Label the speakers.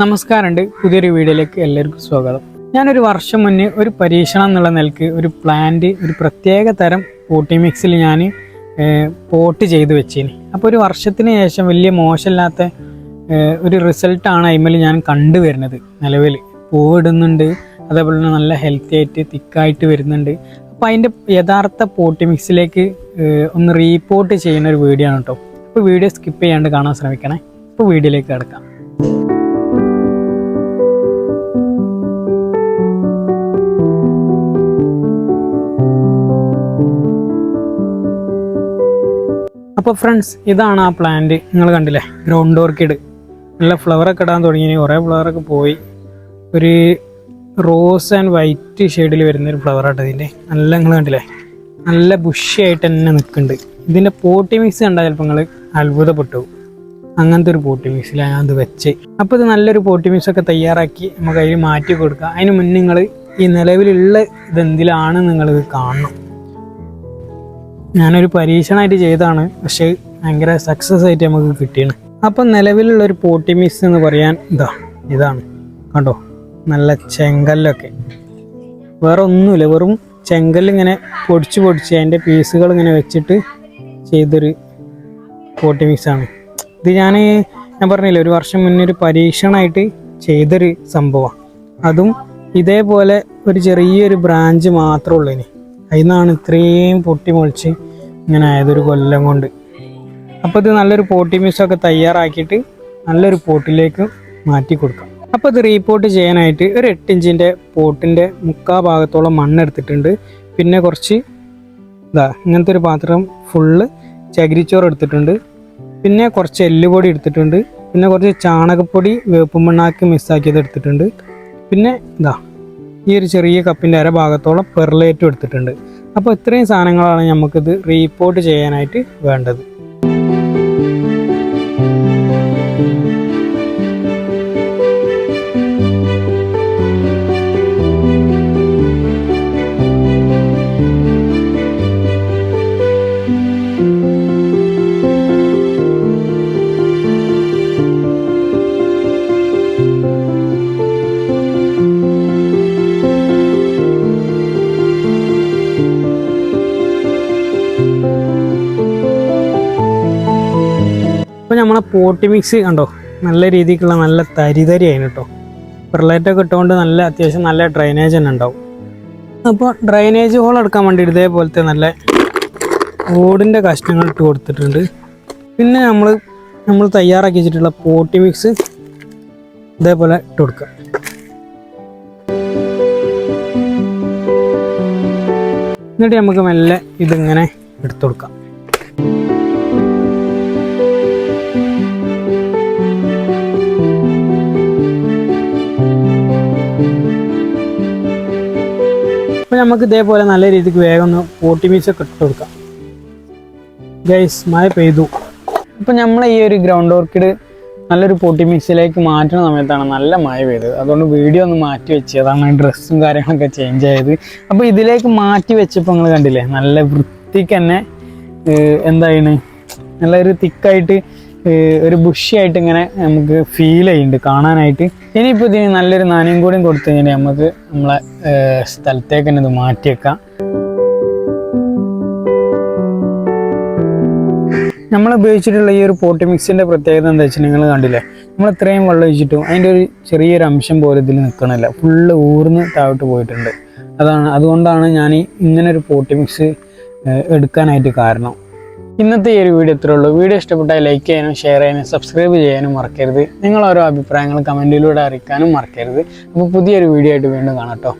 Speaker 1: നമസ്കാരമുണ്ട്. പുതിയൊരു വീഡിയോയിലേക്ക് എല്ലാവർക്കും സ്വാഗതം. ഞാനൊരു വർഷം മുന്നേ ഒരു പരീക്ഷണം എന്നുള്ള നിലയ്ക്ക് ഒരു പ്ലാന്റ് ഒരു പ്രത്യേക തരം പോട്ടി മിക്സിൽ ഞാൻ പോട്ട് ചെയ്ത് വെച്ചിന്. അപ്പോൾ ഒരു വർഷത്തിന് ശേഷം വലിയ മോശമില്ലാത്ത ഒരു റിസൾട്ടാണ് അതിമേൽ ഞാൻ കണ്ടുവരുന്നത് നിലവിൽ പൂവിടുന്നുണ്ട് അതേപോലെ തന്നെ നല്ല ഹെൽത്തി ആയിട്ട് തിക്കായിട്ട് വരുന്നുണ്ട്. അപ്പോൾ അതിന്റെ യഥാർത്ഥ പോട്ടി മിക്സിലേക്ക് ഒന്ന് റീപോർട്ട് ചെയ്യുന്ന ഒരു വീഡിയോ ആണ് കേട്ടോ അപ്പോൾ വീഡിയോ സ്കിപ്പ് ചെയ്യാണ്ട് കാണാൻ ശ്രമിക്കണേ. അപ്പോൾ വീഡിയോയിലേക്ക് കിടക്കാം. അപ്പോൾ ഫ്രണ്ട്സ് ഇതാണ് ആ പ്ലാന്റ് നിങ്ങൾ കണ്ടില്ലേ? ഗ്രൗണ്ട് ഓർക്കിഡ് നല്ല ഫ്ലവറൊക്കെ ഇടാൻ തുടങ്ങി കുറേ ഫ്ലവറൊക്കെ പോയി. ഒരു റോസ് ആൻഡ് വൈറ്റ് ഷെയ്ഡിൽ വരുന്ന ഒരു ഫ്ലവർ ആട്ടോ ഇതിന്റെ നല്ല നിങ്ങൾ കണ്ടില്ലേ? നല്ല ബുഷിയായിട്ട് തന്നെ നിൽക്കുന്നുണ്ട്. ഇതിന്റെ പോട്ടി മിക്സ് കണ്ടാൽ ചിലപ്പോൾ നിങ്ങൾ അത്ഭുതപ്പെട്ടു. അങ്ങനത്തെ ഒരു പോട്ടി മിക്സിലാണ് അത് വെച്ച്. അപ്പോൾ ഇത് നല്ലൊരു പോട്ടി മിക്സ് ഒക്കെ തയ്യാറാക്കി നമുക്ക് അതിൽ മാറ്റി കൊടുക്കുക അതിന് മുന്നേ നിങ്ങൾ ഈ നിലവിലുള്ള ഇതെന്തിലാണ് നിങ്ങളിത് കാണണം. ഞാനൊരു പരീക്ഷണമായിട്ട് ചെയ്തതാണ്. പക്ഷേ ഭയങ്കര സക്സസ് ആയിട്ട് നമുക്ക് കിട്ടിയാണ്. അപ്പം നിലവിലുള്ള ഒരു പോട്ടി മിക്സ് എന്ന് പറയാൻ ഇതാ ഇതാണ്. കണ്ടോ? നല്ല ചെങ്കല്ലൊക്കെ. വേറെ ഒന്നുമില്ല വെറും ചെങ്കല്ലിങ്ങനെ പൊടിച്ച് പൊടിച്ച് അതിന്റെ പീസുകൾ ഇങ്ങനെ വെച്ചിട്ട് ചെയ്തൊരു പോട്ടി മിക്സാണ് ഇത് ഞാൻ ഞാൻ പറഞ്ഞില്ല ഒരു വർഷം മുന്നേ ഒരു പരീക്ഷണമായിട്ട് ചെയ്തൊരു സംഭവമാണ് അതും ഇതേപോലെ ഒരു ചെറിയൊരു ബ്രാഞ്ച് മാത്രമേ ഉള്ളൂ ഇനി. അതിൽ നിന്നാണ് ഇത്രയും പൊട്ടി മുളിച്ച് ഇങ്ങനെ ആയതൊരു കൊല്ലം കൊണ്ട്. അപ്പോൾ ഇത് നല്ലൊരു പോട്ടി മിക്സൊക്കെ തയ്യാറാക്കിയിട്ട് നല്ലൊരു പോട്ടിലേക്ക് മാറ്റി കൊടുക്കാം. അപ്പോൾ ഇത് റീപോട്ട് ചെയ്യാനായിട്ട് ഒരു എട്ട് ഇഞ്ചിന്റെ പോട്ടിന്റെ മുക്കാ ഭാഗത്തോളം മണ്ണെടുത്തിട്ടുണ്ട്. പിന്നെ കുറച്ച് ഇതാ ഇങ്ങനത്തെ ഒരു പാത്രം ഫുള്ള് ചകിരിച്ചോറ് എടുത്തിട്ടുണ്ട്. പിന്നെ കുറച്ച് എല്ലുപൊടി എടുത്തിട്ടുണ്ട്. പിന്നെ കുറച്ച് ചാണകപ്പൊടി വേപ്പുമണ്ണാക്കി മിക്സാക്കിയത് എടുത്തിട്ടുണ്ട്. പിന്നെ ഇതാ ഈ ഒരു ചെറിയ കപ്പിന്റെ അര ഭാഗത്തോളം പെർലേറ്റും എടുത്തിട്ടുണ്ട്. അപ്പോൾ ഇത്രയും സാധനങ്ങളാണ് നമുക്കിത് റീപോർട്ട് ചെയ്യാനായിട്ട് വേണ്ടത്. അപ്പോൾ നമ്മളെ പോട്ടി മിക്സ് കണ്ടോ? നല്ല രീതിക്കുള്ള നല്ല തരിതരി ആയിരുന്നു കേട്ടോ പെർലൈറ്റൊക്കെ ഇട്ടുകൊണ്ട് നല്ല അത്യാവശ്യം നല്ല ഡ്രൈനേജ് തന്നെ ഉണ്ടാവും. അപ്പോൾ ഡ്രൈനേജ് ഹോൾ എടുക്കാൻ വേണ്ടി ഇതേപോലത്തെ നല്ല ഓടിന്റെ കഷ്ണങ്ങൾ ഇട്ട് കൊടുത്തിട്ടുണ്ട്. പിന്നെ നമ്മൾ നമ്മൾ തയ്യാറാക്കി വെച്ചിട്ടുള്ള പോട്ടി മിക്സ് ഇതേപോലെ ഇട്ട് കൊടുക്കുക എന്നിട്ട് നമുക്ക് മെല്ലെ ഇതിങ്ങനെ എടുത്തു കൊടുക്കാം. അപ്പോൾ നമുക്ക് ഇതേപോലെ നല്ല രീതിക്ക് വേഗം ഒന്ന് പോട്ടി മീച്ചൊക്കെ ഇട്ട് കൊടുക്കാം. ഗൈസ് മഴ പെയ്തു. അപ്പോൾ നമ്മൾ ഈ ഒരു ഗ്രൗണ്ട് ഓർക്കിഡ് നല്ലൊരു പോട്ടി മിക്സിലേക്ക് മാറ്റുന്ന സമയത്താണ് നല്ല മഴ പെയ്തത്. അതുകൊണ്ട് വീഡിയോ ഒന്ന് മാറ്റി വെച്ച് അതാണ് ഡ്രസ്സും കാര്യങ്ങളൊക്കെ ചേഞ്ച് ആയത്. അപ്പോൾ ഇതിലേക്ക് മാറ്റി വെച്ചപ്പോൾ നിങ്ങൾ കണ്ടില്ലേ നല്ല വൃത്തിക്ക് തന്നെ എന്താണ് നല്ലൊരു തിക്കായിട്ട് ഒരു ബുഷിയായിട്ട് ഇങ്ങനെ നമുക്ക് ഫീൽ ചെയ്യുന്നുണ്ട് കാണാനായിട്ട്. ഇനിയിപ്പോൾ ഇതിന് നല്ലൊരു നാനയും കൂടിയും കൊടുത്തു കഴിഞ്ഞാൽ നമുക്ക് നമ്മളെ സ്ഥലത്തേക്ക് തന്നെ ഇത് മാറ്റിയേക്കാം. നമ്മൾ ഉപയോഗിച്ചിട്ടുള്ള ഈ ഒരു പോട്ടി മിക്സിന്റെ പ്രത്യേകത എന്താ വെച്ചാൽ നിങ്ങൾ കണ്ടില്ലേ? നമ്മൾ ഇത്രയും വെള്ളം ഒഴിച്ചിട്ടും അതിന്റെ ഒരു ചെറിയൊരു അംശം പോലും ഇതിൽ നിൽക്കണില്ല ഫുള്ള് ഊർന്ന് താഴോട്ട് പോയിട്ടുണ്ട്. അതാണ് അതുകൊണ്ടാണ് ഞാൻ ഇങ്ങനെ ഒരു പോട്ടി മിക്സ് എടുക്കാനായിട്ട് കാരണം. ഇന്നത്തെ ഈ ഒരു വീഡിയോ ഇത്രേ ഉള്ളൂ. വീഡിയോ ഇഷ്ടപ്പെട്ടാൽ ലൈക്ക് ചെയ്യാനും ഷെയർ ചെയ്യാനും സബ്സ്ക്രൈബ് ചെയ്യാനും മറക്കരുത്. നിങ്ങൾ ഓരോ അഭിപ്രായങ്ങൾ കമന്റിലൂടെ അറിയിക്കാനും മറക്കരുത്. അപ്പോൾ പുതിയൊരു വീഡിയോ ആയിട്ട് വീണ്ടും കാണാം കേട്ടോ.